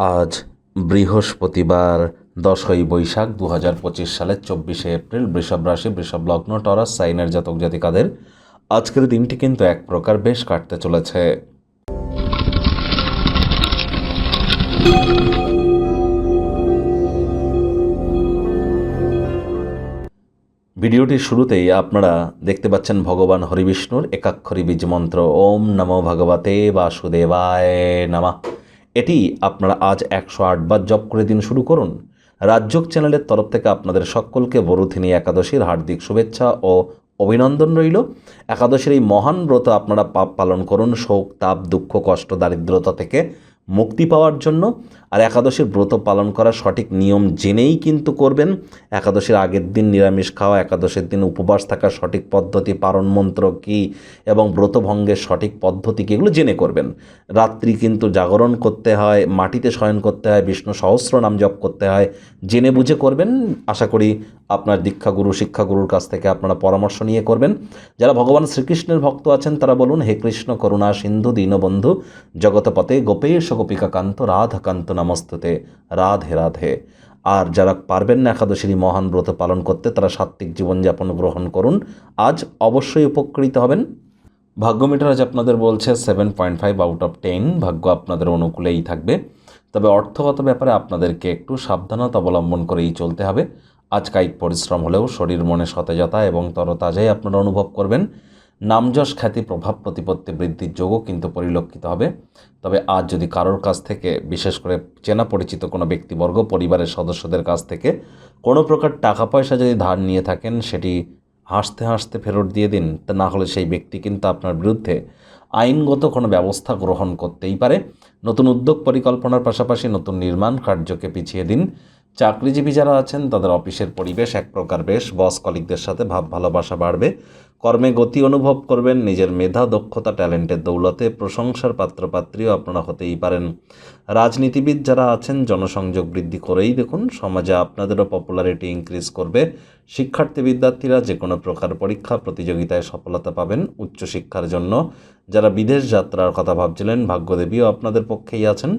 আজ বৃহস্পতিবার, দশই বৈশাখ দু হাজার পঁচিশ সালের চব্বিশে এপ্রিল, বৃষভ রাশি, বৃষভ লগ্ন, টরাস, সাইনের জাতক জাতিকাদের আজকের দিনটি কিন্তু এক প্রকার বেশ কাটতে চলেছে। ভিডিওটির শুরুতেই আপনারা দেখতে পাচ্ছেন ভগবান হরিবিষ্ণুর একাক্ষরী বীজ মন্ত্র ওম নমো ভগবতে বাসুদেবায় নামা। এটি আপনারা আজ একশো আটবার জপ করে দিন শুরু করুন। রাজ্যক চ্যানেলের তরফ থেকে আপনাদের সকলকে বরুথিনি একাদশীর হার্দিক শুভেচ্ছা ও অভিনন্দন রইল। একাদশীর এই মহান ব্রত আপনারা পাপ পালন করুন। শোক, তাপ, দুঃখ, কষ্ট, দারিদ্রতা থেকে মুক্তি পাওয়ার জন্য আর একাদশীর ব্রত পালন করার সঠিক নিয়ম জেনেই কিন্তু করবেন। একাদশীর আগের দিন নিরামিষ খাওয়া, একাদশীর দিন উপবাস থাকার সঠিক পদ্ধতি, পারণ মন্ত্র কী এবং ব্রত ভঙ্গের সঠিক পদ্ধতি কী এগুলো জেনে করবেন। রাত্রি কিন্তু জাগরণ করতে হয়, মাটিতে শয়ন করতে হয়, বিষ্ণু সহস্র নাম জপ করতে হয়, জেনে বুঝে করবেন। আশা করি আপনার দীক্ষাগুরু, শিক্ষাগুরুর কাছ থেকে আপনারা পরামর্শ নিয়ে করবেন। যারা ভগবান শ্রীকৃষ্ণের ভক্ত আছেন তারা বলুন, হে কৃষ্ণ করুণা সিন্ধু দীনবন্ধু জগতপতে গোপেশ গোপিকা কান্ত রাধাকান্ত নমস্তুতে, রাধে রাধে। আর যারা পারবেন না একাদশীর মহান ব্রত পালন করতে, তারা সাত্ত্বিক জীবনযাপন গ্রহণ করুন। আজ অবশ্যই উপকৃত হবেন। ভাগ্য মিটার আজ আপনাদের বলছে seven point five out of ten ভাগ্য আপনাদের অনুকূলেই থাকবে। তবে অর্থগত ব্যাপারে আপনাদেরকে একটু সাবধানতা অবলম্বন করেই চলতে হবে। আজ কায়িক পরিশ্রম হলেও শরীর মনে সতেজতা এবং তরতাজাই আপনারা অনুভব করবেন। নামযশ খ্যাতি প্রভাব প্রতিপত্তি বৃদ্ধির যোগও কিন্তু পরিলক্ষিত হবে। তবে আজ যদি কারোর কাছ থেকে, বিশেষ করে চেনা পরিচিত কোনো ব্যক্তিবর্গ, পরিবারের সদস্যদের কাছ থেকে কোনো প্রকার টাকা পয়সা যদি ধার নিয়ে থাকেন, সেটি হাসতে হাসতে ফেরত দিয়ে দিন, তা না হলে সেই ব্যক্তি কিন্তু আপনার বিরুদ্ধে আইনগত কোনো ব্যবস্থা গ্রহণ করতেই পারে। নতুন উদ্যোগ পরিকল্পনার পাশাপাশি নতুন নির্মাণ কার্যকে পিছিয়ে দিন। চাকরিজীবী যারা আছেন, তাদের অফিসের পরিবেশ এক প্রকার বেশ। বস কলিকদের সাথে ভাব ভালোবাসা বাড়বে। কর্মে গতি অনুভব করবেন, নিজের মেধা, দক্ষতা, ট্যালেন্টের দৌলতে প্রশংসার পাত্রপাত্রীও আপনারা হতেই পারেন। রাজনীতিবিদ যারা আছেন, জনসংযোগ বৃদ্ধি করেই দেখুন, সমাজে আপনাদেরও পপুলারিটি ইনক্রিজ করবে। শিক্ষার্থী বিদ্যার্থীরা যে কোনো প্রকার পরীক্ষা, প্রতিযোগিতায় সফলতা পাবেন উচ্চশিক্ষার জন্য। যারা বিদেশ যাত্রার কথা ভাবছিলেন, ভাগ্যদেবীও আপনাদের পক্ষেই আছেন।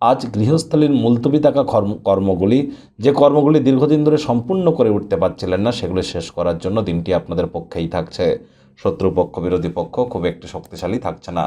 আজ গৃহস্থলীর মুলতবি থাকা কর্ম কর্মগুলি যে কর্মগুলি দীর্ঘদিন ধরে সম্পূর্ণ করে উঠতে পারছিলেন না, সেগুলি শেষ করার জন্য দিনটি আপনাদের পক্ষেই থাকছে। শত্রুপক্ষ, বিরোধী পক্ষ খুব একটি শক্তিশালী থাকছে না।